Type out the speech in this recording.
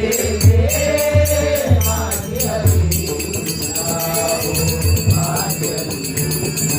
प्रेवादी आवादी आवादी आवादी आवादी